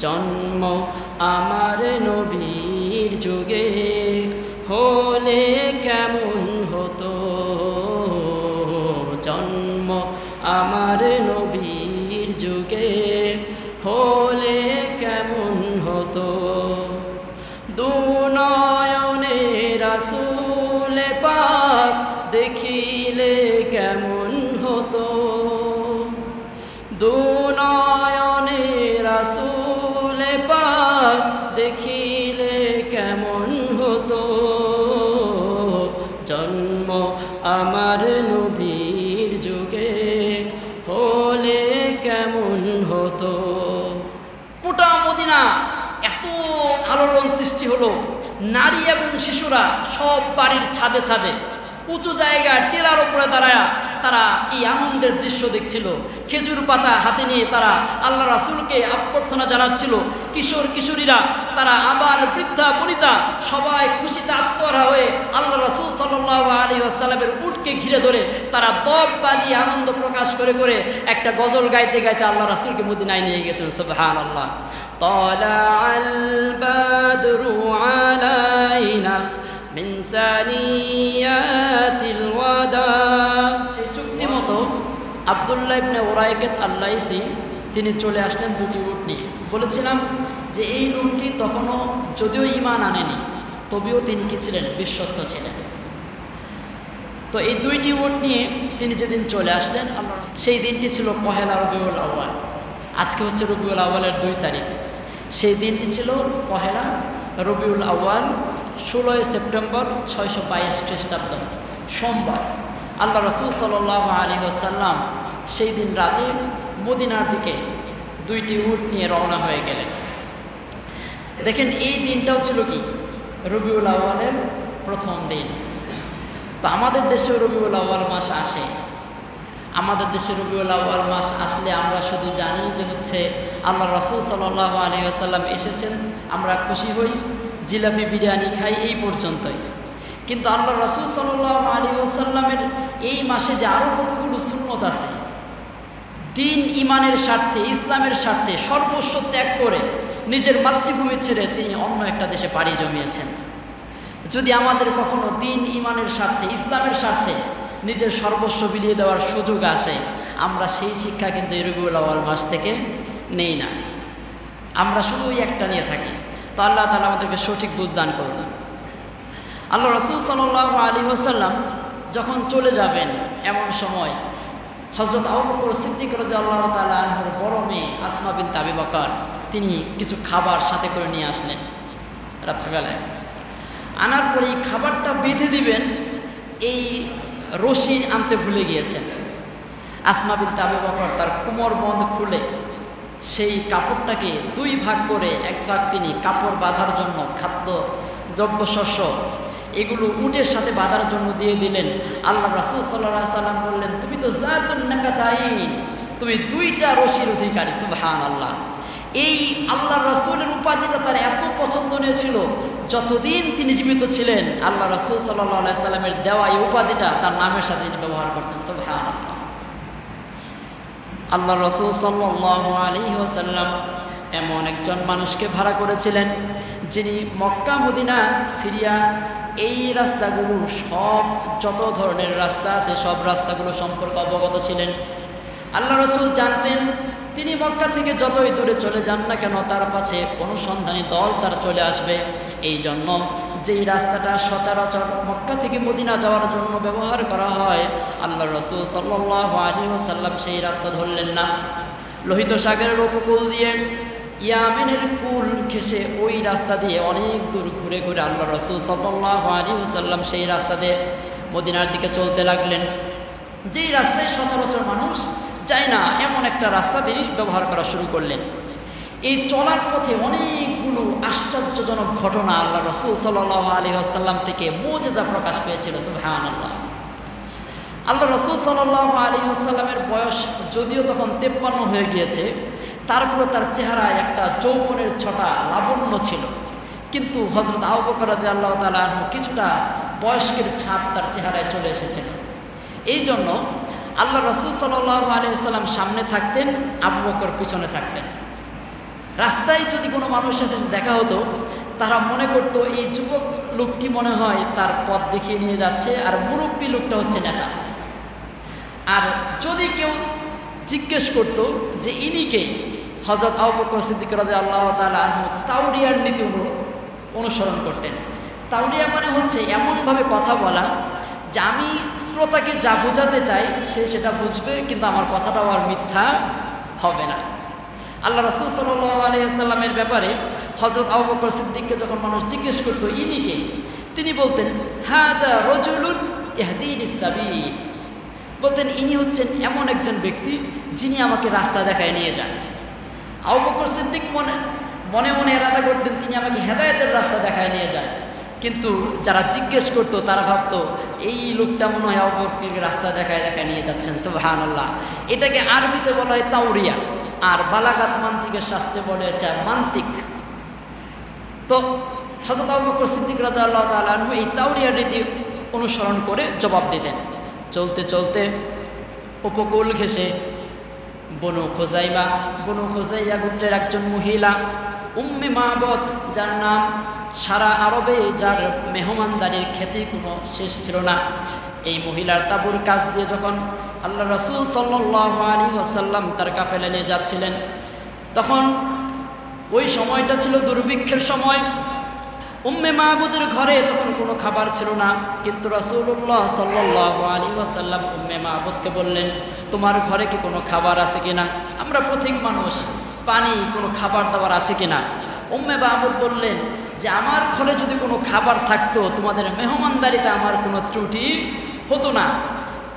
জন্ম আমার নবীর যুগে হলে কেমন হতো? জন্ম আমার নবীর যুগে হলে কেমন হতো? দু দুনয়নে রাসুলে পাক দেখিলে হলো নারী এবং শিশুরা সব বাড়ির ছাদে ছাদে উঁচু জায়গায় টেলার উপরে দাঁড়ায় তারা এই আনন্দের দৃশ্য দেখছিল খেজুর পাতা হাতে নিয়ে তারা আল্লাহ রাসুলকে অভ্যর্থনা জানাচ্ছিল কিশোর কিশোরীরা তারা আবার বৃদ্ধা বনিতা সবাই খুশিতে আত্মহারা হয়ে আল্লাহ রাসুল সাল্লাহ আলী আসসালামের উটকে ঘিরে ধরে তারা দব বাজি আনন্দ প্রকাশ করে করে একটা গজল গাইতে গাইতে আল্লাহ রাসুলকে মদিনায় নিয়ে গেছেন সুবহান আল্লাহ طلع البدر علينا من ثنيات الوداع সেই চুক্তি মতো আবদুল্লাহ ইবনে ওরাইকাত আল্লাইসি তিনি চলে আসলেন দুটি উট নিয়ে। বলেছিলাম যে এই উটটি তখনও যদিও ইমান আনেনি, তবেও তিনি কি ছিলেন? বিশ্বস্ত ছিলেন। তো এই দুইটি উট নিয়ে তিনি যেদিন চলে আসলেন, সেই দিনটি ছিল পহেলা রবিউল আউ্য়াল। আজকে হচ্ছে রবিউল আউ্য়ালের দুই তারিখ। সেই দিনটি ছিল পহেলা রবিউল আউ্য়াল, ষোলোই সেপ্টেম্বর ছয়শো বাইশ খ্রিস্টাব্দ, সোমবার। আল্লাহ রসুল সাল আলী আসাল্লাম সেই দিন রাতে মদিনার দিকে দুইটি উট নিয়ে রওনা হয়ে গেলেন। দেখেন, এই দিনটাও ছিল কি? রবিউল আউ্য়ালের প্রথম দিন। তো আমাদের দেশে রবিউল আউ্য়াল মাস আসে। আমাদের দেশে রবিউল আউ্য়াল মাস আসলে আমরা শুধু জানি যে হচ্ছে আল্লাহ রসুল সাল্লাহ আলী আসাল্লাম এসেছেন, আমরা খুশি হই, জিলাপি বিরিয়ানি খাই এই পর্যন্তই। কিন্তু আল্লাহ রসুল সাল্লাহ আলী আসাল্লামের এই মাসে যে আরও কতগুলো সুন্নত আছে, দিন ইমানের স্বার্থে, ইসলামের স্বার্থে সর্বস্ব ত্যাগ করে নিজের মাতৃভূমি ছেড়ে তিনি অন্য একটা দেশে পাড়ি জমিয়েছেন। যদি আমাদের কখনো দিন ইমানের স্বার্থে, ইসলামের স্বার্থে নিজের সর্বস্ব বিলিয়ে দেওয়ার সুযোগ আসে, আমরা সেই শিক্ষা কিন্তু রবিউল আওয়াল মাস থেকে নেই না। আমরা শুধু ওই একটা নিয়ে থাকি। তো আল্লাহ তালা আমাদেরকে সঠিক বুঝদান করুন। আল্লাহ রসুল সাল্লাহ আলী হোসাল্লাম যখন চলে যাবেন এমন সময় হজরত আবুবকর সিদ্দিক রাজি আল্লাহ তালাহর বড় মেয়ে আসমা বিন তাবি বকর, তিনি কিছু খাবার সাথে করে নিয়ে আসলেন রাত্রিবেলায়। আনার পরে এই খাবারটা বেঁধে দিবেন, এই রশি আনতে ভুলে গিয়েছেন। আসমা বিন তাবি বকর তার কোমর বন্ধ খুলে সেই কাপড়টাকে দুই ভাগ করে এক ভাগ তিনি কাপড় বাঁধার জন্য খাদ্য, দ্রব্যশস্য এগুলো উটের সাথে বাঁধার জন্য দিয়ে দিলেন। আল্লাহ রাসুল সাল্লাহ সাল্লাম বললেন, তুমি তো তুমি দুইটা রশির অধিকারী সুবহান আল্লাহ এই আল্লাহ রসুলের উপাধিটা তার এত পছন্দনীয় ছিল যতদিন তিনি জীবিত ছিলেন আল্লাহ রসুল সাল্লাহ সাল্লামের দেওয়া এই উপাধিটা তার নামের সাথে তিনি ব্যবহার করতেন সুবহান আল্লাহ আল্লাহ রসুল সাল্লাহ এমন একজন মানুষকে ভাড়া করেছিলেন, যিনি মক্কা, মদিনা, সিরিয়া এই রাস্তাগুলো সব, যত ধরনের রাস্তা আছে, সব রাস্তাগুলো সম্পর্কে অবগত ছিলেন। আল্লাহ রসুল জানতেন, তিনি মক্কা থেকে যতই দূরে চলে যান না কেন, তার পাশে অনুসন্ধানী দল তার চলে আসবে। এই জন্য যেই রাস্তাটা সচরাচর মক্কা থেকে মদিনা যাওয়ার জন্য ব্যবহার করা হয়, আল্লাহ রসুল সাল্লাহ আলী সাল্লাম সেই রাস্তা ধরলেন না। লোহিত সাগরের উপকূল দিয়ে ইয়ামেনের কুল ঘেসে ওই রাস্তা দিয়ে অনেক দূর ঘুরে ঘুরে আল্লাহ রসুল সাল্লাহ আলী সেই রাস্তা দিয়ে মদিনার দিকে চলতে লাগলেন। যেই রাস্তায় সচরাচর মানুষ যায় না, এমন একটা রাস্তা তিনি ব্যবহার করা শুরু করলেন। এই চলার পথে অনেকগুলো আশ্চর্যজনক ঘটনা আল্লাহ রসুল সাল্লাহ আলী আসাল্লাম থেকে মোজেজা প্রকাশ পেয়েছিল সুহান আল্লাহ আল্লাহ রসুল সাল্লাহ আলী আসাল্লামের বয়স যদিও তখন তেপ্পান্ন হয়ে গিয়েছে তারপরে তার চেহারায় একটা যৌবনের ছটা লাবণ্য ছিল। কিন্তু হজরত আবকরাদ আল্লাহ তালা কিছুটা বয়স্কের ছাপ তার চেহারায় চলে এসেছিল এই জন্য আল্লাহ রসুল সাল্লাহ আলিয়াল্লাম সামনে থাকতেন, আবু বকর পিছনে থাকতেন। রাস্তায় যদি কোনো মানুষের সাথে দেখা হতো, তারা মনে করতো, এই যুবক লোকটি মনে হয় তার পথ দেখিয়ে নিয়ে যাচ্ছে আর মুরব্বী লোকটা হচ্ছে নেতা। আর যদি কেউ জিজ্ঞেস করতো যে, ইনি কে? হজরত আবুবকর সিদ্দিক রাজা আল্লাহ তালা তাউরিয়ার নীতি অনুসরণ করতেন। তাউরিয়া মানে হচ্ছে এমনভাবে কথা বলা যে আমি শ্রোতাকে যা বোঝাতে চাই, সে সেটা বুঝবে, কিন্তু আমার কথাটাও আর মিথ্যা হবে না। আল্লাহ রসুল সাল্লামের ব্যাপারে হজরত আবু বকর সিদ্দিককে যখন মানুষ জিজ্ঞেস করতো ইনিকে তিনি বলতেন হ্যাঁ রজুলুন ইহদিন ইসাবি বলতেন, ইনি হচ্ছেন এমন একজন ব্যক্তি যিনি আমাকে রাস্তা দেখায় নিয়ে যান। আবু বকর সিদ্দিক মনে মনে মনে এরাদা করতেন, তিনি আমাকে হেদায়েতের রাস্তা দেখায় নিয়ে যান কিন্তু যারা জিজ্ঞেস করতো, তারা ভাবতো, এই লোকটা মনে হয় আবু রাস্তা দেখায় দেখায় নিয়ে যাচ্ছেন সুবহান আল্লাহ এটাকে আরবিতে বলা হয় তাউরিয়া আর বালাগাত মান্তিকের শাস্ত্রে বলে এটা মান্তিক। তো হজরত আবু সিদ্দিক রাজা আল্লাহ তালু এই তাউরিয়া রীতি অনুসরণ করে জবাব দিতেন চলতে চলতে উপকূল ঘেসে বনু খোজাইবা বনু খোজাইয়া গোত্রের একজন মহিলা, উম্মে মাহবত যার নাম সারা আরবে যার মেহমানদারির খ্যাতি কোনো শেষ ছিল না। এই মহিলার তাবুর কাজ দিয়ে যখন আল্লাহ রসুল সাল্লাহ আলী আসাল্লাম তার কাফেলে নিয়ে যাচ্ছিলেন, তখন ওই সময়টা ছিল দুর্ভিক্ষের সময়। উম্মে মাহবুদের ঘরে তখন কোনো খাবার ছিল না, কিন্তু সাল্লাল্লাহু আলাইহি ওয়াসাল্লাম উম্মে মাহবুদকে বললেন তোমার ঘরে কি কোনো খাবার আছে কিনা? আমরা পথিক মানুষ, পানি, কোনো খাবার দাবার আছে কিনা? উম্মে মাহবুদ বললেন যে, আমার ঘরে যদি কোনো খাবার থাকতো, তোমাদের মেহমানদারিতে আমার কোনো ত্রুটি হতো না।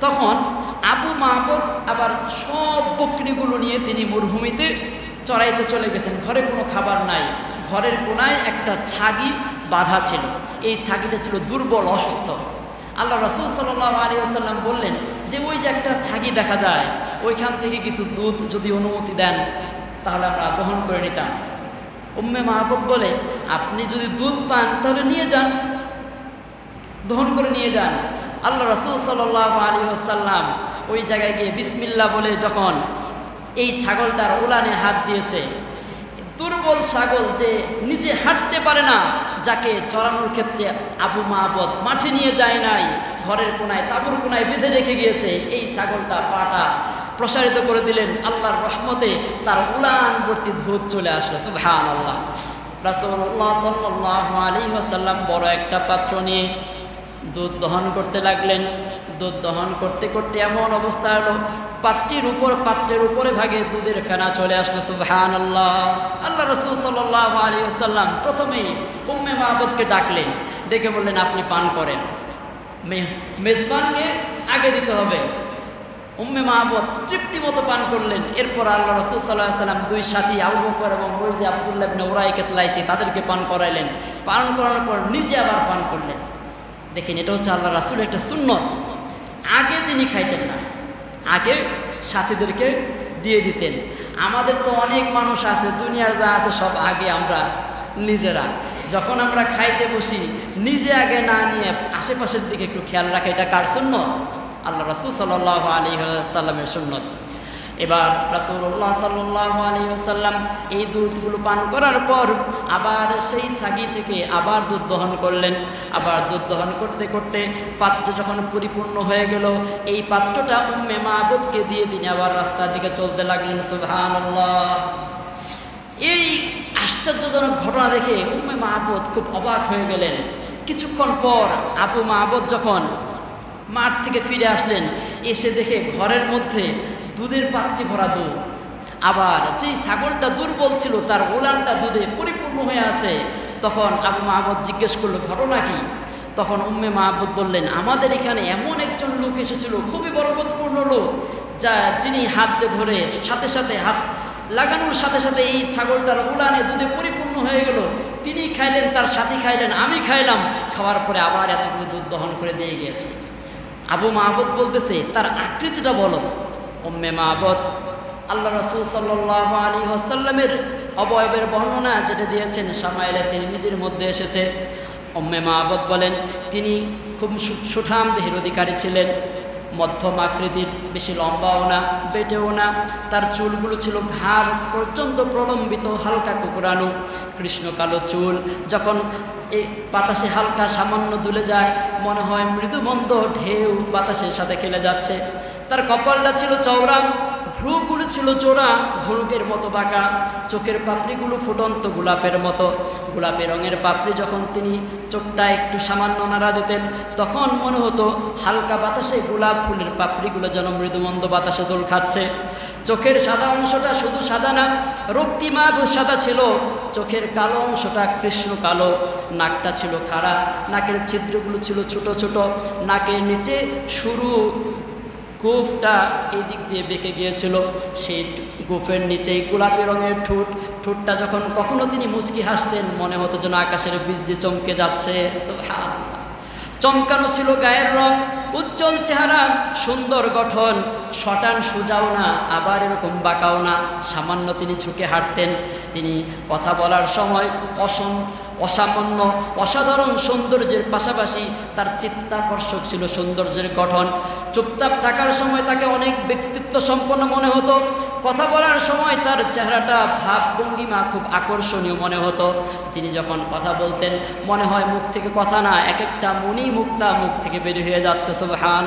তখন আবু মাহবুদ আবার সব বকরিগুলো নিয়ে তিনি মরুভূমিতে চড়াইতে চলে গেছেন। ঘরে কোনো খাবার নাই। ঘরের কোনায় একটা ছাগি বাধা ছিল। এই ছাগিটা ছিল দুর্বল, অসুস্থ। আল্লাহ রসুল সাল্লাহ আলী আসাল্লাম বললেন যে ওই যে একটা ছাগি দেখা যায়, ওইখান থেকে কিছু দুধ যদি অনুমতি দেন, তাহলে আমরা বহন করে নিতাম। উম্মে মাহবুদ বলে, আপনি যদি দুধ পান, তাহলে নিয়ে যান। দহন করে নিয়ে যান। আল্লাহ রসুল সাল্লাহ আলী আসাল্লাম ওই জায়গায় গিয়ে বিসমিল্লা বলে যখন এই ছাগলটার উলানে হাত দিয়েছে, দুর্বল ছাগল যে নিজে হাঁটতে পারে না যাকে চড়ানোর ক্ষেত্রে আবু মাহবত মাঠে নিয়ে যায় নাই, ঘরের কোনায় তাবুর কোনায় বেঁধে রেখে গিয়েছে, এই ছাগলটা পাটা প্রসারিত করে দিলেন, আল্লাহর রহমতে তার উলান ভর্তি চলে আসলো সুহান আল্লাহ রাসুল্লাহ সাল্লাহ আলী ওয়াসাল্লাম বড় একটা পাত্র নিয়ে দুধ দহন করতে লাগলেন। দুধ দহন করতে করতে এমন অবস্থা হলো পাত্রের উপর, পাত্রের উপরে ভাগে দুধের ফেনা চলে আসলো সুবহান আল্লাহ আল্লাহ রসুল সাল্লাহ আলী আসাল্লাম প্রথমেই উম্মে মাহবুদকে ডাকলেন, ডেকে বললেন, আপনি পান করেন। মেজবানকে আগে দিতে হবে। উম্মে মাহবুদ তৃপ্তি মতো পান করলেন। এরপর আল্লাহ রসুল সাল্লাহ সাল্লাম দুই সাথী, আবু বকর এবং যে আবদুল্লাহ ইবনে উরাইকে তাদেরকে পান করাইলেন। পান করানোর পর নিজে আবার পান করলেন। দেখেন, এটা হচ্ছে আল্লাহ রাসুল একটা সুন্নত। আগে তিনি খাইতেন না। আগে সাথীদেরকে দিয়ে দিতেন। আমাদের তো অনেক মানুষ আছে, দুনিয়ার যা আছে সব আগে আমরা নিজেরা। যখন আমরা খাইতে বসি, নিজে আগে না নিয়ে আশেপাশের দিকে একটু খেয়াল রাখা, এটা কার শূন্য আল্লাহ রাসুল সাল্লাহ আলী সাল্লামের সুন্নত। এবার রাসূলুল্লাহ সাল্লাল্লাহু আলাইহি এই দুধগুলো পান করার পর আবার সেই ছাগি থেকে আবার দুধ দহন করলেন। আবার দুধ দহন করতে করতে পাত্র যখন পরিপূর্ণ হয়ে গেল, এই পাত্রটা উম্মে মাহবুদকে দিয়ে তিনি আবার রাস্তার দিকে চলতে লাগলেন। সুবহানাল্লাহ। এই আশ্চর্যজনক ঘটনা দেখে উম্মে মাহবুদ খুব অবাক হয়ে গেলেন। কিছুক্ষণ পর আপু মাহবুদ যখন মাঠ থেকে ফিরে আসলেন, এসে দেখে ঘরের মধ্যে দুধের পাত্রে ভরা দুধ। আবার যেই ছাগলটা দুর্বল ছিল, তার উলানটা দুধে পরিপূর্ণ হয়ে আছে। তখন আবু মাহবুদ জিজ্ঞেস করল, ঘটনা কি? তখন উম্মে মাহবুদ বললেন, আমাদের এখানে এমন একজন লোক এসেছিল, খুবই বরকতপূর্ণ লোক, যা যিনি হাত ধরে সাথে সাথে হাত লাগানোর সাথে সাথে এই ছাগলটার উলানে দুধে পরিপূর্ণ হয়ে গেল। তিনি খাইলেন, তার সাথী খাইলেন, আমি খাইলাম। খাওয়ার পরে আবার এতগুলো দুধ দহন করে দিয়ে গিয়েছে। আবু মাহবুদ বলতেছে, তার আকৃতিটা বলো। উম্মে মাহবুদ আল্লাহ রসুল সাল্লাহ আলী হাসাল্লামের অবয়বের বর্ণনা যেটা দিয়েছেন সামাইলে তিনি নিজের মধ্যে এসেছে। উম্মে মাহবুদ বলেন, তিনি খুব সুঠাম দেহের অধিকারী ছিলেন, মধ্যম আকৃতির, বেশি লম্বাও না, বেটেও না, তার চুলগুলো ছিল ঘাড় পর্যন্ত প্রলম্বিত হালকা কুকুরানো কৃষ্ণ কালো চুল, যখন এই বাতাসে হালকা সামান্য দুলে যায়, মনে হয় মৃদুমন্দ ঢেউ বাতাসের সাথে খেলে যাচ্ছে। তার কপালটা ছিল চওড়া, ভ্রুগুলো ছিল জোড়া ধনুকের মতো বাঁকা, চোখের পাপড়িগুলো ফুটন্ত গোলাপের মতো। গোলাপের রঙের পাপড়ি যখন তিনি চোখটা একটু সামান্য নাড়া দিতেন, তখন মনে হতো হালকা বাতাসে গোলাপ ফুলের পাপড়িগুলো যেন মৃদুমন্দ বাতাসে দোল খাচ্ছে। চোখের সাদা অংশটা শুধু সাদা না, রক্তিমাভ সাদা ছিল। চোখের কালো অংশটা কৃষ্ণ কালো, নাকটা ছিল খাড়া, নাকের ছিদ্রগুলো ছিল ছোট ছোট, নাকের নিচে সরু গোফটা এই দিক দিয়ে বেঁকে গিয়েছিল। সেই গোফের নিচে গোলাপি রঙের ঠোঁট। ঠোঁটটা যখন কখনো তিনি মুচকি হাসতেন, মনে হতো যেন আকাশের বিজলি চমকে যাচ্ছে। চমকানো ছিল গায়ের রং, উজ্জ্বল চেহারা, সুন্দর গঠন। শটান সুজাও না, আবার এরকম বাঁকাও না। সামান্য তিনি ঝুঁকে হাঁটতেন। তিনি কথা বলার সময় অসম অসামান্য, অসাধারণ সৌন্দর্যের পাশাপাশি তার চিত্তাকর্ষক ছিল সৌন্দর্যের গঠন। চুপচাপ থাকার সময় তাকে অনেক ব্যক্তিত্ব সম্পন্ন মনে হতো। কথা বলার সময় তার চেহারাটা ভাবভঙ্গিমা খুব আকর্ষণীয় মনে হতো। তিনি যখন কথা বলতেন, মনে হয় মুখ থেকে কথা না, এক একটা মনি মুক্তা মুখ থেকে বের হয়ে যাচ্ছে সুবহান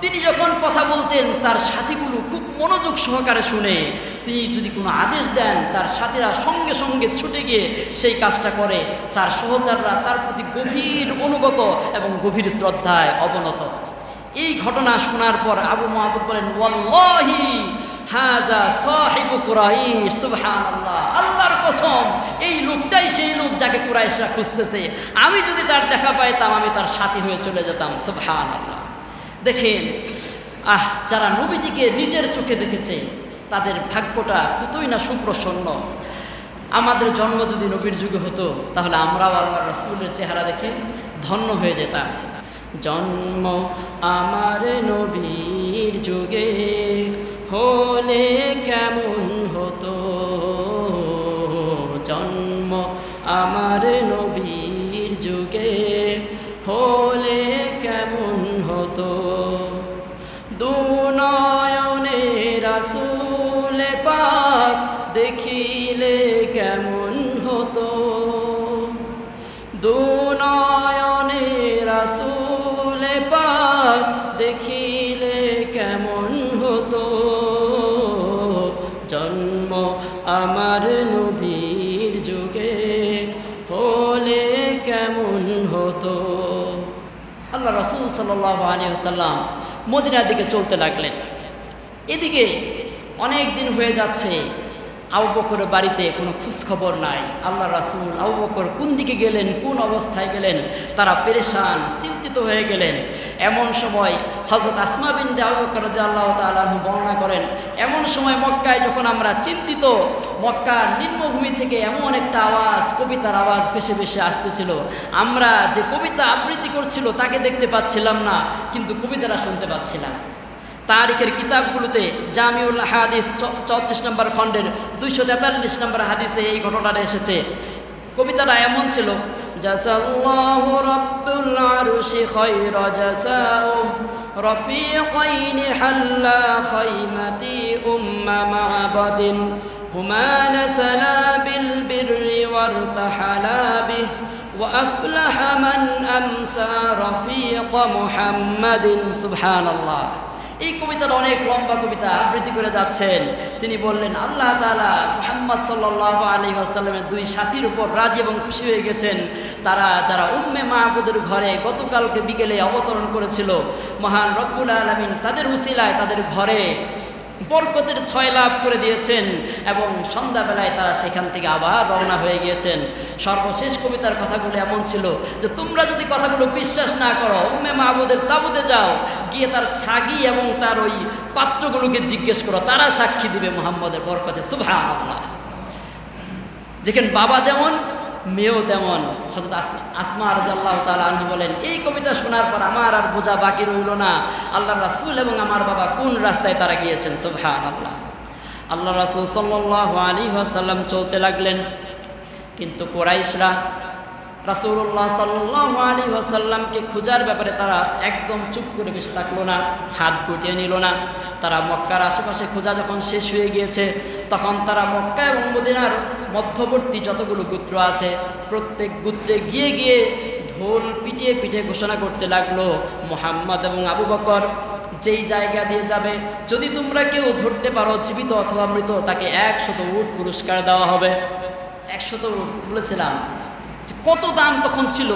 তিনি যখন কথা বলতেন, তার সাথীগুলো খুব মনোযোগ সহকারে শুনে তিনি যদি কোনো আদেশ দেন, তার সাথীরা সঙ্গে সঙ্গে ছুটে গিয়ে সেই কাজটা করে, তার সহচাররা তার প্রতি গভীর অনুগত এবং গভীর শ্রদ্ধায় অবনত। এই ঘটনা শোনার পর আবু মাহবুব বলেন, ওয়াল্লাহি হাজা সাহিবু কুরাইশ, সুবহানাল্লাহ, আল্লাহর কসম, এই লোকটাই সেই লোক যাকে কুরাইশরা খুঁজতেছে। আমি যদি তার দেখা পাইতাম, আমি তার সাথী হয়ে চলে যেতাম, সুবহানাল্লাহ। দেখেন, আহ, যারা নবীজিকে নিজের চোখে দেখেছে তাদের ভাগ্যটা কতই না সুপ্রসন্ন। আমাদের জন্ম যদি নবীর যুগে হতো, তাহলে আমরাও আল্লাহ রসুলের চেহারা দেখে ধন্য হয়ে যেতাম। জন্ম আমার নবীর যুগে হলে সাল্লাম মদিনার দিকে চলতে লাগলেন। এদিকে অনেক দিন হয়ে যাচ্ছে, আবু বকরের বাড়িতে কোনো খোঁজখবর নাই। আল্লাহ রাসুল আবু বকর কোন দিকে গেলেন, কোন অবস্থায় গেলেন, তারা পেরেশান, চিন্তিত হয়ে গেলেন। এমন সময় হজরত আসমা বিন আবু আল্লাহ তালু বর্ণনা করেন, এমন সময় মক্কায় যখন আমরা চিন্তিত, মক্কার নিম্নভূমি থেকে এমন একটা আওয়াজ, কবিতার আওয়াজ ভেসে ভেসে আসতেছিল। আমরা যে কবিতা আবৃত্তি করছিল তাকে দেখতে পাচ্ছিলাম না, কিন্তু কবিতাটা শুনতে পাচ্ছিলাম। তারিখের কিতাবগুলোতে জামিউল হাদিস চৌত্রিশ নম্বর খণ্ডের দুইশো তেতাল্লিশ নম্বর হাদিসে এই ঘটনাটা এসেছে। কবিতাটা এমন ছিল, জাসাল্লাহু রাব্বুল আরশি খায়রা জাসাউ رفيقين حلا خيمتي أم معبد هما نسلا بالبر وارتحلا به وأفلح من أمسى رفيق محمد. سبحان الله. এই কবিতার অনেক লম্বা কবিতা আবৃত্তি করে যাচ্ছেন। তিনি বললেন, আল্লাহ তালা মোহাম্মদ সাল্লাহ আলী আসাল্লামের দুই সাথীর উপর রাজি এবং খুশি হয়ে গেছেন। তারা যারা উম্মে মাহবুদের ঘরে গতকালকে বিকেলে অবতরণ করেছিল, মহান রব্বুল আলমিন তাদের উসিলায় তাদের ঘরে বরকতের ছয় লাভ করে দিয়েছেন এবং সন্ধ্যাবেলায় তারা সেখান থেকে আবার রওনা হয়ে গিয়েছেন। সর্বশেষ কবিতার কথাগুলো এমন ছিল যে, তোমরা যদি কথাগুলো বিশ্বাস না করো, উম্মে মাহবুদের তাবুতে যাও, গিয়ে তার ছাগি এবং তার ওই পাত্রগুলোকে জিজ্ঞেস করো, তারা সাক্ষী দিবে মোহাম্মদের বরকতে। সুভা যেখানে বাবা যেমন মেয়েও তেমন। হজরত আসমা রাজাল্লাহ তালা আনহু বলেন, এই কবিতা শোনার পর আমার আর বোঝা বাকি রইল না। আল্লাহ রাসুল এবং আমার বাবা কোন রাস্তায় তারা গিয়েছেন? সুবহান আল্লাহ আল্লাহ রাসুল সাল্লাহ আলী আসাল্লাম চলতে লাগলেন। কিন্তু কোরাইশরা রাসূলুল্লাহ সাল্লাল্লাহু আলাইহি ওয়াসাল্লামকে খোঁজার ব্যাপারে তারা একদম চুপ করে বসে থাকল না, হাত গুটিয়ে নিল না। তারা মক্কার আশেপাশে খোঁজা যখন শেষ হয়ে গিয়েছে, তখন তারা মক্কা এবং মদিনার মধ্যবর্তী যতগুলো গোত্র আছে, প্রত্যেক গোত্রে গিয়ে গিয়ে ঢোল পিটিয়ে পিটিয়ে ঘোষণা করতে লাগল, মোহাম্মদ এবং আবু বকর, যেই জায়গা দিয়ে যাবে, যদি তোমরা কেউ ধরতে পারো জীবিত অথবা মৃত, তাকে একশত উট পুরস্কার দেওয়া হবে। একশত উট বলেছিলাম। কত দাম তখন ছিল?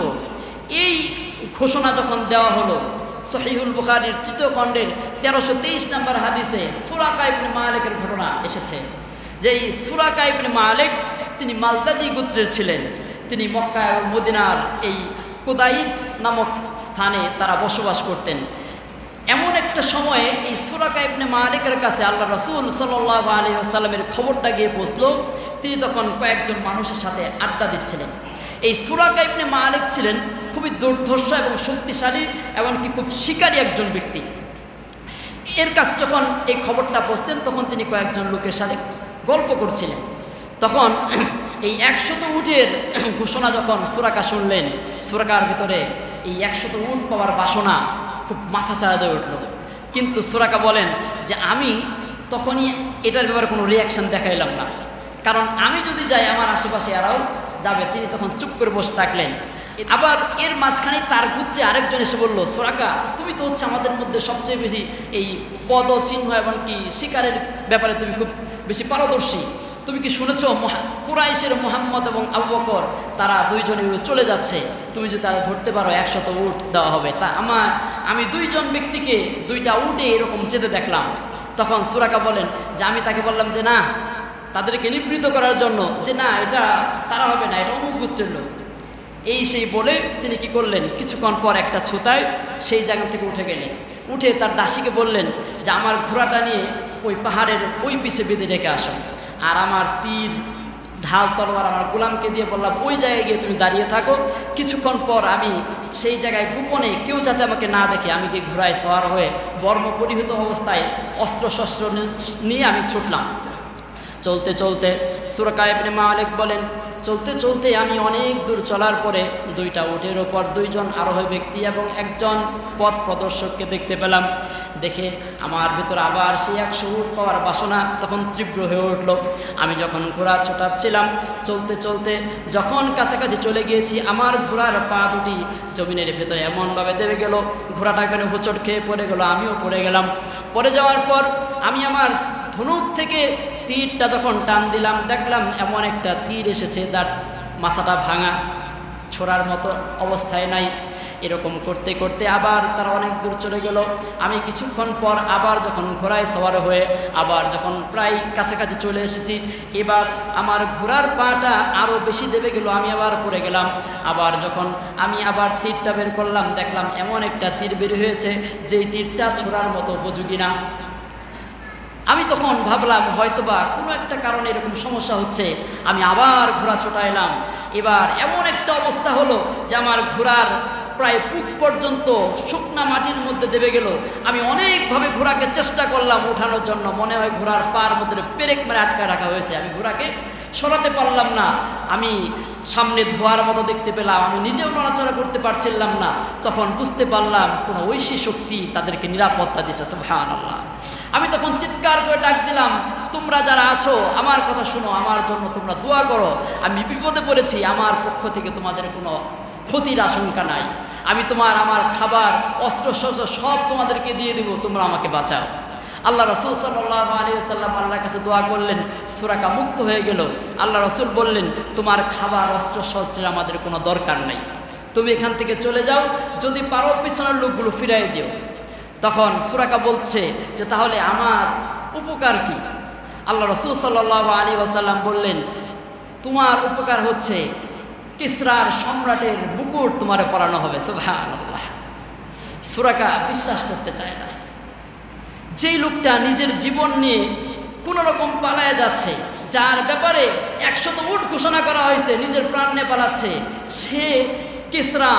এই ঘোষণা যখন দেওয়া হলো, সহিহুল বুখারির তৃতীয় খণ্ডের তেরোশো তেইশ নম্বর হাদিসে সুরাকা ইবনে মালিকের ঘটনা এসেছে। যে এই সুরাকা ইবনে মালিক তিনি মালদাজি গোত্রের ছিলেন। তিনি মক্কা এবং মদিনার এই কোদাইদ নামক স্থানে তারা বসবাস করতেন। এমন একটা সময়ে এই সুরাকা ইবনে মালিকের কাছে আল্লাহ রসুল সাল্লাহ আলী আসাল্লামের খবরটা গিয়ে পৌঁছলো। তিনি তখন কয়েকজন মানুষের সাথে আড্ডা দিচ্ছিলেন। এই সুরাকা ইবনে মালিক ছিলেন খুবই দুর্ধর্ষ এবং শক্তিশালী এমনকি খুব শিকারী একজন ব্যক্তি। এর কাছে যখন এই খবরটা বসতেন তখন তিনি কয়েকজন লোকের সাথে গল্প করছিলেন। তখন এই একশত উটের ঘোষণা যখন সুরাকা শুনলেন সুরাকার ভিতরে এই একশত উট পাওয়ার বাসনা খুব মাথা চাড়া দিয়ে উঠল। কিন্তু সুরাকা বলেন যে, আমি তখনই এটার ব্যাপারে কোনো রিয়াকশন দেখাইলাম না। কারণ আমি যদি যাই, আমার আশেপাশে এরাও যাবে, তিনি তখন চুপ করে বসে থাকলেন। আবার এর মাঝখানে তার গুত্রে আরেকজন এসে বলল, সোরাকা, তুমি তো হচ্ছে আমাদের মধ্যে সবচেয়ে বেশি এই পদ চিহ্ন এবং কি শিকারের ব্যাপারে তুমি খুব বেশি পারদর্শী। তুমি কি শুনেছো কুরাইশের মোহাম্মদ এবং আবু বকর, তারা দুইজনে চলে যাচ্ছে। তুমি যদি তারা ধরতে পারো, একশত উট দেওয়া হবে। তা আমার আমি দুইজন ব্যক্তিকে দুইটা উটে এরকম যেতে দেখলাম। তখন সুরাকা বলেন, যে আমি তাকে বললাম যে, না তাদেরকে নিবৃত করার জন্য যে না, এটা তারা হবে না, এটা অমুক গোত্রের লোক। এই সেই বলে তিনি কি করলেন? কিছুক্ষণ পর একটা ছুতায় সেই জায়গা থেকে উঠে গেলেন। উঠে তার দাসীকে বললেন যে, আমার ঘোড়াটা নিয়ে ওই পাহাড়ের ওই পিছে বেঁধে রেখে আসো। আর আমার তীর, ঢাল, তলোয়ার আমার গোলামকে দিয়ে বললাম, ওই জায়গায় গিয়ে তুমি দাঁড়িয়ে থাকো। কিছুক্ষণ পর আমি সেই জায়গায় গোপনে কেউ যাতে আমাকে না দেখে, আমি গিয়ে ঘোড়ায় সওয়ার হয়ে বর্ম পরিহিত অবস্থায় অস্ত্র শস্ত্র নিয়ে আমি ছুটলাম। চলতে চলতে সুরকা ইবনে মালিক বলেন, চলতে চলতে আমি অনেক দূর চলার পরে দুইটা উটের ওপর দুইজন আরোহী ব্যক্তি এবং একজন পথ প্রদর্শককে দেখতে পেলাম। দেখে আমার ভিতরে আবার সেই একশো উট পাওয়ার বাসনা তখন তীব্র হয়ে উঠল। আমি যখন ঘোড়া ছোটাচ্ছিলাম, চলতে চলতে যখন কাছাকাছি চলে গিয়েছি, আমার ঘোড়ার পা দুটি জমিনের ভেতরে এমনভাবে দেবে গেল। ঘোড়াটা এখানে হোঁচট খেয়ে পড়ে গেল? আমিও পড়ে গেলাম। পড়ে যাওয়ার পর আমি আমার ধনুক থেকে তীরটা যখন টান দিলাম, দেখলাম এমন একটা তীর এসেছে তার মাথাটা ভাঙা, ছোড়ার মতো অবস্থায় নাই। এরকম করতে করতে আবার তারা অনেক দূর চলে গেল। আমি কিছুক্ষণ পর আবার যখন ঘোড়ায় সওয়ার হয়ে আবার যখন প্রায় কাছাকাছি চলে এসেছি, এবার আমার ঘোড়ার পাটা আরও বেশি দেবে গেল, আমি আবার পড়ে গেলাম। আবার যখন আমি আবার তীরটা বের করলাম, দেখলাম এমন একটা তীর বের হয়েছে, যেই তীরটা ছোড়ার মতো উপযোগী না। আমি তখন ভাবলাম, হয়তোবা কোনো একটা কারণে এরকম সমস্যা হচ্ছে। আমি আবার ঘোড়া ছোটা এলাম। এবার এমন একটা অবস্থা হলো যে আমার ঘোড়ার প্রায় পুক পর্যন্ত শুকনা মাটির মধ্যে দেবে গেল। আমি অনেকভাবে ঘোড়াকে চেষ্টা করলাম উঠানোর জন্য। মনে হয় ঘোড়ার পার মধ্যে পেরেক মেরে আটকা রাখা হয়েছে। আমি ঘোড়াকে সরাতে পারলাম না। আমি সামনে ধোয়ার মতো দেখতে পেলাম, আমি নিজেও নড়াচড়া করতে পারছিলাম না। তখন বুঝতে পারলাম কোনো ঐশী শক্তি তাদেরকে নিরাপত্তা দিছে সুবহান আল্লাহ আমি তখন চিৎকার করে ডাক দিলাম, তোমরা যারা আছো, আমার কথা শুনো, আমার জন্য তোমরা দোয়া করো। আমি বিপদে পড়েছি, আমার পক্ষ থেকে তোমাদের কোনো ক্ষতির আশঙ্কা নাই। আমি তোমার, আমার খাবার অস্ত্র শস্ত্র সব তোমাদেরকে দিয়ে দেবো, তোমরা আমাকে বাঁচাও। আল্লাহ রসুল সাল্লাহ আলী সাল্লাম আল্লাহর কাছে দোয়া করলেন সুরাকা মুক্ত হয়ে গেল। আল্লাহ রসুল বললেন, তোমার খাবার, অস্ত্র, শস্ত্রের আমাদের কোনো দরকার নাই। তুমি এখান থেকে চলে যাও, যদি পারো পিছনের লোকগুলো ফিরাই দিও। তখন সুরাকা বলছে যে, তাহলে আমার উপকার কি? আল্লাহ রসুল সাল্লাহ আলী ওসাল্লাম বললেন, তোমার উপকার হচ্ছে কিসরার সম্রাটের মুকুট তোমার পরানো হবে। সুভান সুরাকা বিশ্বাস করতে চায় না। যেই লোকটা নিজের জীবন নিয়ে কোনো রকম পালায় যাচ্ছে, যার ব্যাপারে একশত উট ঘোষণা করা হয়েছে, নিজের প্রাণ নিয়ে পালাচ্ছে, সে কিসরা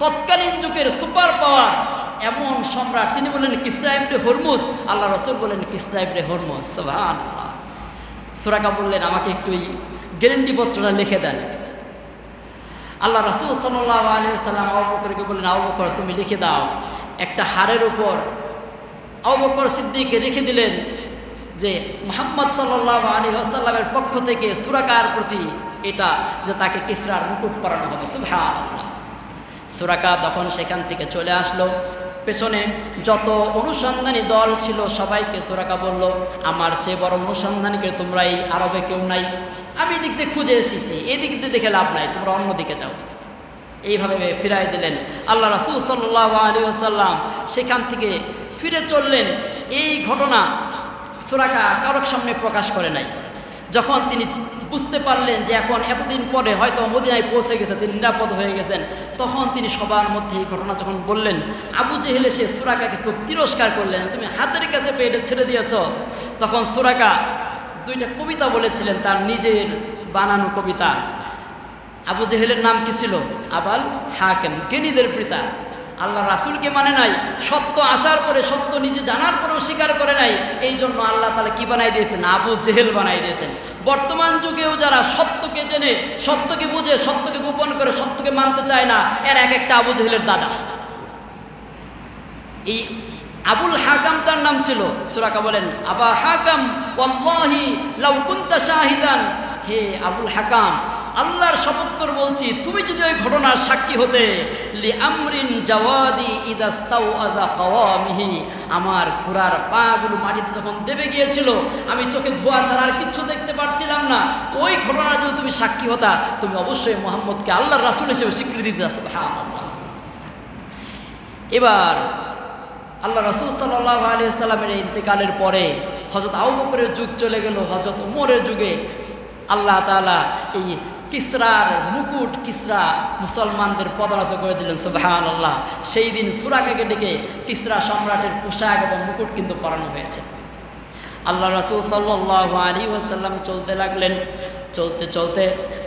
তৎকালীন যুগের সুপার পাওয়ার এমন সম্রাট। তিনি বললেন, কিসরা ইবনে হরমুজ? আল্লাহ রসুল বললেন, কিসরা ইবনে হরমুজ। সুবহান সুরাকা বললেন, আমাকে একটু গ্যারেন্টি পত্রটা লিখে দেন। আল্লাহ রাসুল সাল্লাহ আলী সাল্লাম আবু বকরকে বললেন, আবু বকর, তুমি লিখে দাও, একটা হারের উপর আবু বকর সিদ্দিকে লিখে দিলেন যে মোহাম্মদ সাল্লাহ আলী আসাল্লামের পক্ষ থেকে সুরাকার প্রতি এটা যে তাকে কিসরার মুকুট পরানো হবে, সুবহানাল্লাহ। সুরাকা তখন সেখান থেকে চলে আসলো। পেছনে যত অনুসন্ধানী দল ছিল সবাইকে সুরাকা বলল, আমার চেয়ে বড় অনুসন্ধানীকে তোমরা এই আরবে কেউ নাই? আমি এদিক দিয়ে খুঁজে এসেছি, এদিক দিয়ে দেখে লাভ নাই, তোমরা অন্যদিকে যাও। এইভাবে ফিরাই দিলেন। আল্লাহ রাসুল সাল্লাহ আলী আসাল্লাম সেখান থেকে ফিরে চললেন। এই ঘটনা সুরাকা কারোর সামনে প্রকাশ করে নাই। যখন তিনি বুঝতে পারলেন যে এখন এতদিন পরে হয়তো মদিনায় পৌঁছে গেছে, তিনি নিরাপদ হয়ে গেছেন, তখন তিনি সবার মধ্যে এই ঘটনা যখন বললেন, আবু জেহেলে সে সুরাকাকে খুব তিরস্কার করলেন, তুমি হাতের কাছে পেটে ছেড়ে দিয়েছ। তখন সুরাকা দুইটা কবিতা বলেছিলেন, তার নিজের বানানো কবিতা। আবু জেহেলের নাম কি ছিল? আবাল হাকেম জ্ঞানীদের পিতা। আল্লাহ রাসুলকে মানে নাই, সত্য আসার পরে, সত্য নিজে জানার পরেও স্বীকার করে নাই এই জন্য আল্লাহ তালা কি বানাই দিয়েছেন? আবু জেহেল বানাই দিয়েছেন। বর্তমান যুগেও যারা সত্যকে জেনে, সত্যকে বুঝে, সত্যকে গোপন করে, সত্যকে মানতে চায় না, এর এক একটা আবু জেহেলের দাদা। এই আবুল হাকাম তার নাম ছিল সুরাকা বলেন, আবা হাকাম হে আবুল হাকাম আল্লাহর শপথ করে বলছি, তুমি যদি ওই ঘটনার সাক্ষী হতে, লি আমরিন জাওয়াদি ইদাস্তাউ আজা কাওয়ামিহি, আমার ঘোড়ার পাগুলো মাটিতে যখন দেবে গিয়েছিল, আমি চোখে ধোয়া ছাড়া আর কিচ্ছু দেখতে পারছিলাম না। ওই ঘটনা যদি তুমি সাক্ষী হতা, তুমি অবশ্যই মোহাম্মদকে আল্লাহর রাসূল হিসেবে স্বীকৃতি দিতে সুবহানাল্লাহ এবার, আল্লাহ রসুল সাল্লাহ আলী সাল্লামের ইন্তেকালের পরে হজরত আউ বকরের যুগ চলে গেল। হজরত উমরের যুগে আল্লাহ তালা এই কিসরার, মুকুট কিসরা মুসলমানদের পদারত করে দিলেন সুবাহান আল্লাহ সেই দিন সুরাকাকে ডেকে কিসরা সম্রাটের পোশাক এবং মুকুট কিন্তু পরানো হয়েছে। আল্লাহ রসুল সাল্লাহ আলী ওয়াসাল্লাম চলতে লাগলেন। চলতে চলতে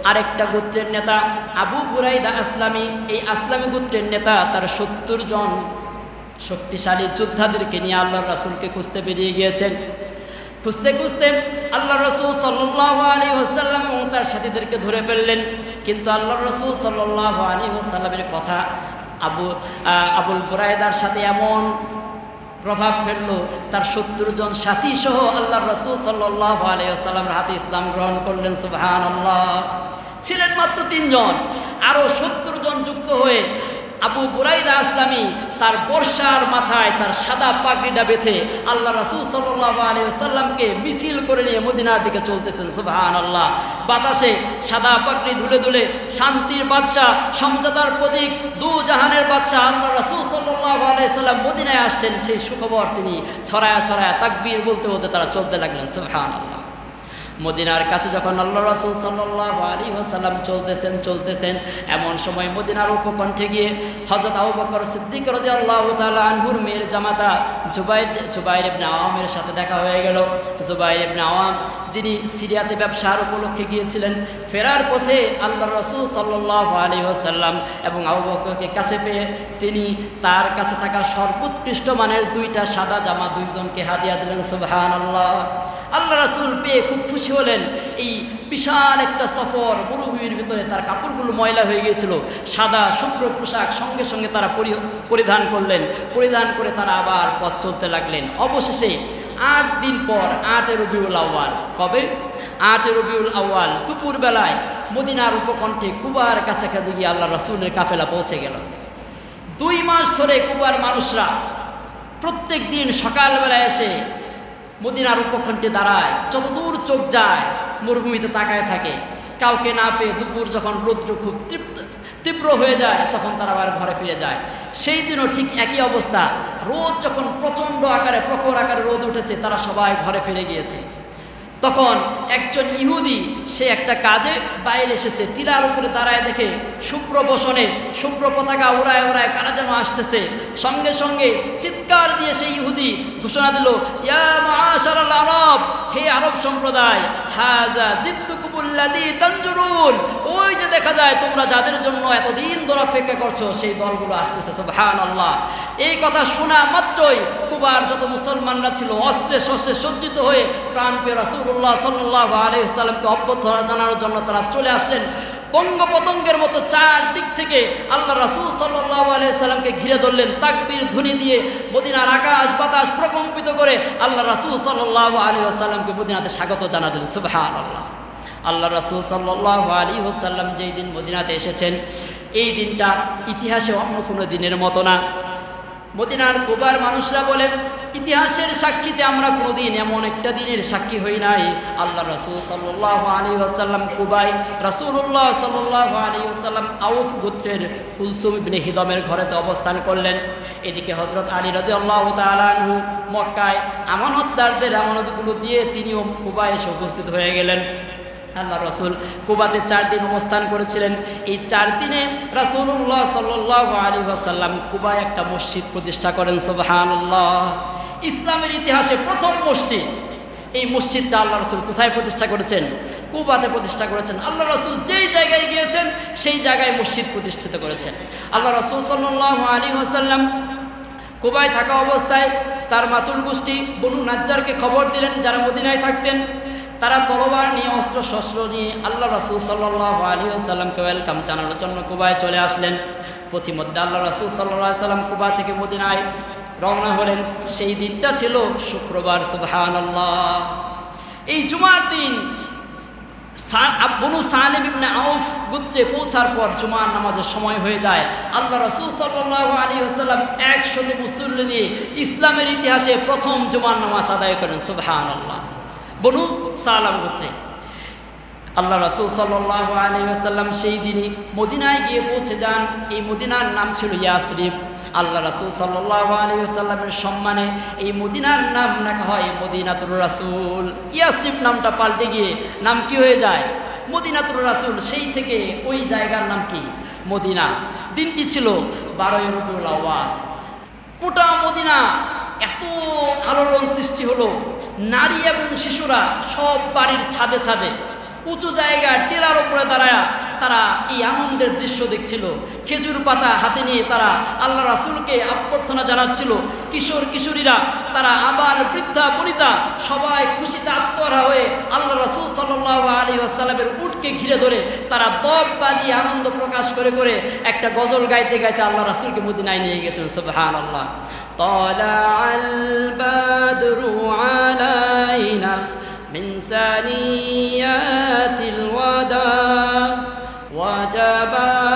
আরেকটা গোত্রের নেতা আবু বুরাইদা আসলামী, এই আসলামী গোত্রের নেতা তার সত্তর জন শক্তিশালী যোদ্ধাদেরকে নিয়ে আল্লাহ রাসুলকে খুঁজতে বেরিয়ে গিয়েছেন। খুঁজতে খুঁজতে আল্লাহ রসুল সাল্লাহ আলী হোসাল্লাম এবং তার সাথীদেরকে ধরে ফেললেন। কিন্তু আল্লাহ রসুল সাল্লাহ আলী হোসাল্লামের কথা আবু আবুল বুরাইদার সাথে এমন প্রভাব ফেলল, তার সত্তর জন সাথী সহ আল্লাহ রসুল সাল্লাহ আলিয়াল্লামের হাতে ইসলাম গ্রহণ করলেন আল্লাহ ছিলেন মাত্র তিনজন। আরও সত্তর জন যুক্ত হয়ে আবু বুরাইদা আসলামী তার বর্ষার মাথায় তার সাদা পাগড়িটা বেঁধে আল্লাহ রাসুল আলিয়াল্লামকে মিছিল করে নিয়ে মদিনার দিকে চলতেছেন সুবাহান আল্লাহ বাতাসে সাদা পাগড়ি ধুলে ধুলে শান্তির বাদশাহ, সমঝোতার প্রতীক দু জাহানের বাদশাহ আল্লাহ রাসুল আলাইসাল্লাম মদিনায় আসছেন। সেই সুখবর তিনি ছড়ায়া ছড়ায়া তাকবীর বলতে বলতে তারা চলতে লাগলেন সুবাহান আল্লাহ মদিনার কাছে যখন আল্লাহ রসুল সাল্লাহ আলী ওসাল্লাম চলতেছেন চলতেছেন, এমন সময় মদিনার উপকণ্ঠে গিয়ে হজরত আবু সিদ্দিক রদি আল্লাহ আনহুর মেয়ের জামাতা জুবাইদ, জুবাইর ইবনে আওয়ামের সাথে দেখা হয়ে গেল। জুবাইর ইবনে আওয়াম, যিনি সিরিয়াতে ব্যবসার উপলক্ষে গিয়েছিলেন, ফেরার পথে আল্লাহ রসুল সাল্লাহ আলী ওসাল্লাম এবং আবু কাছে পেয়ে তিনি তার কাছে থাকা সর্বোৎকৃষ্ট মানের দুইটা সাদা জামা দুইজনকে হাদিয়া দিলেন সুবহান আল্লাহ আল্লাহ রাসুল পেয়ে খুব খুশি হলেন। এই বিশাল একটা সফর মরুভূমির ভিতরে তার কাপড়গুলো ময়লা হয়ে গিয়েছিল। সাদা শুভ্র পোশাক সঙ্গে সঙ্গে তারা পরিধান করলেন। পরিধান করে তারা আবার পথ চলতে লাগলেন। অবশেষে আট দিন পর আটে রবিউল আউ্বাল কবে? আটে রবিউল আউ্বাল দুপুর বেলায় মদিনার উপকণ্ঠে কুবার কাছাকাছি গিয়ে আল্লাহ রসুলের কাফেলা পৌঁছে গেল। দুই মাস ধরে কুবার মানুষরা প্রত্যেক দিন সকালবেলা এসে মদিনার উপকণ্ঠে দাঁড়ায়, যতদূর চোখ যায়, মরুভূমিতে তাকায় থাকে। কাউকে না পেয়ে দুপুর যখন রৌদ্র খুব তৃপ্ত, তীব্র হয়ে যায়, তখন তারা আবার ঘরে ফিরে যায়। সেই দিনও ঠিক একই অবস্থা। রোদ যখন প্রচণ্ড আকারে, প্রখর আকারে রোদ উঠেছে, তারা সবাই ঘরে ফিরে গিয়েছে। তখন একজন ইহুদি, সে একটা কাজে বাইরে এসেছে। টিলার উপরে দাঁড়ায় দেখে শুভ্র বসনে শুভ্র পতাকা উড়ায় উড়ায় কারা যেন আসতেছে। সঙ্গে সঙ্গে চিৎকার দিয়ে সেই ইহুদি ঘোষণা দিল, ইয়া মহাসার আরব, হে আরব সম্প্রদায় হাজা তানজুরুন। ওই যে দেখা যায় তোমরা যাদের জন্য এতদিন ধরে অপেক্ষা করছ, সেই দলগুলো আসতেছে, সুবহানাল্লাহ। এই কথা শোনা মাত্রই কুবার যত মুসলমানরা ছিল অস্ত্রে শস্ত্রে সজ্জিত হয়ে প্রাণ পেয়ে রাসূলুল্লাহ সাল্লাল্লাহু আলাইহি অভ্যর্থনা জানানোর জন্য তারা চলে আসলেন। বঙ্গ পতঙ্গের মতো চার দিক থেকে আল্লাহ রাসূল সাল্লাল্লাহু আলাইহি সাল্লামকে ঘিরে ধরলেন, তাকবীর ধ্বনি দিয়ে মদিনার আকাশ বাতাস প্রকম্পিত করে আল্লাহ রাসূল সাল্লাল্লাহু আলাইহি সাল্লামকে মদিনাতে স্বাগত জানালেন, সুবহানাল্লাহ। আল্লাহ রাসূল সাল্লাল্লাহু আলাইহি ওয়াসাল্লাম যেই দিন মদিনাতে এসেছেন, এই দিনটা ইতিহাসে অন্য কোনো দিনের মতো না। মদিনার কুবার মানুষরা বলে, ইতিহাসের সাক্ষীতে আমরা কোনোদিন এমন একটা দিনের সাক্ষী হই নাই। আল্লাহ রসুল সাল্লাহ আলী আসাল্লাম কুবাই রসুল্লাহ সাল্লাহ আলী আসাল্লাম আউফ গোত্রের কুলসুম ইবনে হিদমের ঘরেতে অবস্থান করলেন। এদিকে হজরত আলী রদি আল্লাহ তালু মক্কায় আমানতদারদের আমানতগুলো দিয়ে তিনিও কুবায় এসে উপস্থিত হয়ে গেলেন। আল্লাহ রসুল কুবাতে চার দিন অবস্থান করেছিলেন। এই চার দিনে রাসুল্লাহ সাল্লাহ আলী আসাল্লাম কুবায় একটা মসজিদ প্রতিষ্ঠা করেন সুবাহান্লাহ ইসলামের ইতিহাসে প্রথম মসজিদ। এই মসজিদটা আল্লাহ রসুল কোথায় প্রতিষ্ঠা করেছেন? কুবাতে প্রতিষ্ঠা করেছেন। আল্লাহ রসুল যেই জায়গায় গিয়েছেন, সেই জায়গায় মসজিদ প্রতিষ্ঠিত করেছেন। আল্লাহ রসুল সাল্লাহ আলী আসাল্লাম কুবায় থাকা অবস্থায় তার মাতুল গোষ্ঠী বনু নাজ্জারকে খবর দিলেন, যারা মদিনায় থাকতেন। তারা তরবার নিয়ে অস্ত্র শস্ত্র নিয়ে আল্লাহ রাসুল সাল্লাহ আলী সাল্লামকে ওয়েলকাম জানানোর জন্য কুবায় চলে আসলেন। প্রতিমধ্যে আল্লাহ রাসুল সাল্লাহ সাল্লাম কুবা থেকে মদিনায় রওনা হলেন। সেই দিনটা ছিল শুক্রবার সুবহান এই জুমার দিন বনু সালেম ইবনে আউফ গুত্রে পৌঁছার পর জুমার নামাজের সময় হয়ে যায়। আল্লাহ রসুল সাল্লাহ আলী আসাল্লাম একশত মুসল্লি নিয়ে ইসলামের ইতিহাসে প্রথম জুমার নামাজ আদায় করেন সুবহান আল্লাহ বনু সালাম গোত্রে। আল্লাহ রসুল সাল্লাহ আলী আসাল্লাম সেই দিনই মদিনায় গিয়ে পৌঁছে যান। এই মদিনার নাম ছিল ইয়াসরিফ। আল্লাহ রাসুল সাল্লাহ আলী সাল্লামের সম্মানে এই মদিনার নাম রাখা হয় মদিনাতুর রাসুল। ইয়াসিফ নামটা পাল্টে গিয়ে নাম কি হয়ে যায়? মদিনাতুর রাসুল, সেই থেকে ওই জায়গার নাম কি? মদিনা। দিনটি ছিল বারোই রবিউল আওয়াল গোটা মদিনা এত আলোড়ন সৃষ্টি হলো। নারী এবং শিশুরা সব বাড়ির ছাদে ছাদে উঁচু জায়গায় টেরার উপরে দাঁড়ায় তারা এই আনন্দের দৃশ্য দেখছিল খেজুর পাতা হাতে নিয়ে তারা আল্লাহ রাসুলকে অভ্যর্থনা জানাচ্ছিল কিশোর কিশোরীরা তারা আবার বৃদ্ধা বনিতা সবাই খুশিতে আত্মহারা হয়ে আল্লাহ রাসুল সাল্লাহ আলী আসসালামের উটকে ঘিরে ধরে তারা দব বাজিয়ে আনন্দ প্রকাশ করে করে একটা গজল গাইতে গাইতে আল্লাহ রাসুলকে মদিনায় নিয়ে গেছিলেন সুবহান আল্লাহ طلع البدر علينا من ثنيات الوداع وجب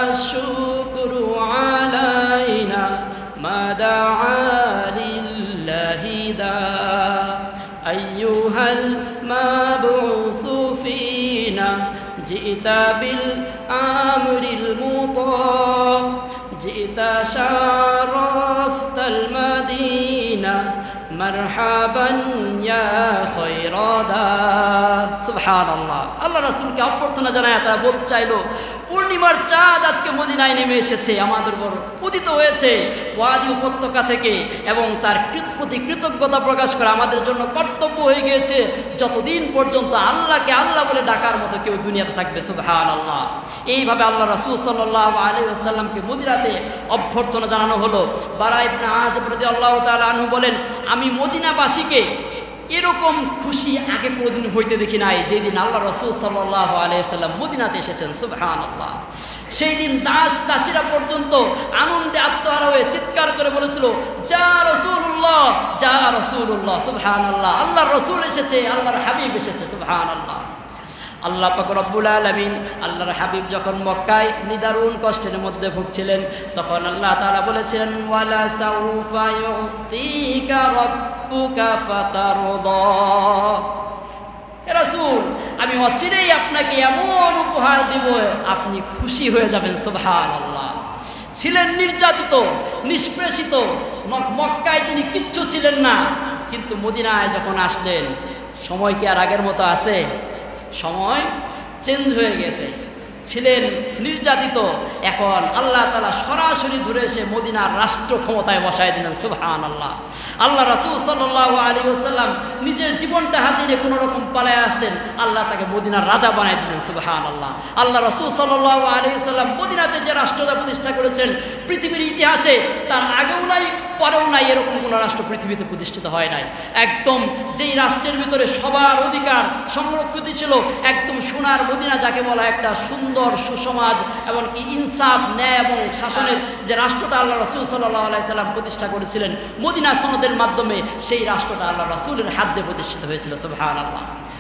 الشكر علينا ما دعا لله دا. أيها المبعوث فينا جئت بالأمر المطاع. جئت شرفت المدينة. مرحبا يا خير دا سبحان الله আল্লাহ রাসূলকে অভ্যর্থনা জানায় তারা বলতে চাইলো পূর্ণিমার চাঁদ আজকে মদিনায় নেমে এসেছে, আমাদের উপর উদিত হয়েছে ওয়াদি উপত্যকা থেকে এবং তার প্রতি কৃতজ্ঞতা প্রকাশ করা আমাদের জন্য কর্তব্য হয়ে গিয়েছে। যতদিন পর্যন্ত আল্লাহকে আল্লাহ বলে ডাকার মতো কেউ দুনিয়াতে থাকবে সুবহান আল্লাহ এইভাবে আল্লাহ রাসূল সাল্লাল্লাহু আলাইহি ওয়াসাল্লামকে মদিনাতে অভ্যর্থনা জানানো হলো। বারা আজ রাদিয়াল্লাহু তাআলা আনহু বলেন, আমি মদিনাবাসীকে এরকম খুশি আগে কোনোদিন হইতে দেখি নাই, যেদিন আল্লাহ রসুল সাল্লাহ আলাইসাল্লাম মদিনাতে এসেছেন সুবহান আল্লাহ সেই দিন দাস দাসীরা পর্যন্ত আনন্দে আত্মহারা হয়ে চিৎকার করে বলেছিল, যা রসুল্লাহ যা রসুল্লাহ সুবহান আল্লাহ আল্লাহর রসুল এসেছে, আল্লাহর হাবিব এসেছে সুবহান আল্লাহ আল্লাহ পাক রব্বুল আলামিন আল্লাহর হাবিব যখন মক্কায় নিদারুণ কষ্টের মধ্যে ভুগছিলেন, তখন আল্লাহ তাআলা বলেছেন, ওয়ালা সাউফা ইউতিকা রাব্বুকা ফাতারদা। রাসূল, আমি অচিরেই আপনাকে এমন উপহার দিব, আপনি খুশি হয়ে যাবেন, সুবহানাল্লাহ। ছিলেন নির্যাতিত নিষ্পেষিত মক্কায় তিনি কিচ্ছু ছিলেন না। কিন্তু মদিনায় যখন আসলেন, সময় কি আর আগের মতো আছে? সময় চেঞ্জ হয়ে গেছে। ছিলেন নির্যাতিত। এখন আল্লাহ তালা সরাসরি ধরে এসে মদিনার রাষ্ট্র ক্ষমতায় বসায় দিলেন সুবহান আল্লাহ আল্লাহ রাসুল সাল্লাহ আলী আসাল্লাম নিজের জীবনটা হাতিয়ে কোনো রকম পালায় আসতেন, আল্লাহ তাকে মদিনার রাজা বানাই দিলেন সুবহান আল্লাহ আল্লাহ রসুল সাল্লাহ আলী সাল্লাম মদিনাতে যে রাষ্ট্রতা প্রতিষ্ঠা করেছেন, পৃথিবীর ইতিহাসে তার আগেও নাই পরেও নাই, এরকম কোনো রাষ্ট্র পৃথিবীতে প্রতিষ্ঠিত হয় নাই। একদম যেই রাষ্ট্রের ভিতরে সবার অধিকার সংরক্ষিত ছিল, একদম সোনার মদিনা যাকে বলা একটা সুন্দর সুসমাজ এবং কি ইনসাফ, ন্যায় এবং শাসনের যে রাষ্ট্রটা আল্লাহ রসুল সাল্লাহ আলাইসাল্লাম প্রতিষ্ঠা করেছিলেন, মদিনা সনদের মাধ্যমে সেই রাষ্ট্রটা আল্লাহ রসুলের হাত দিয়ে প্রতিষ্ঠিত হয়েছিল সুবহান আল্লাহ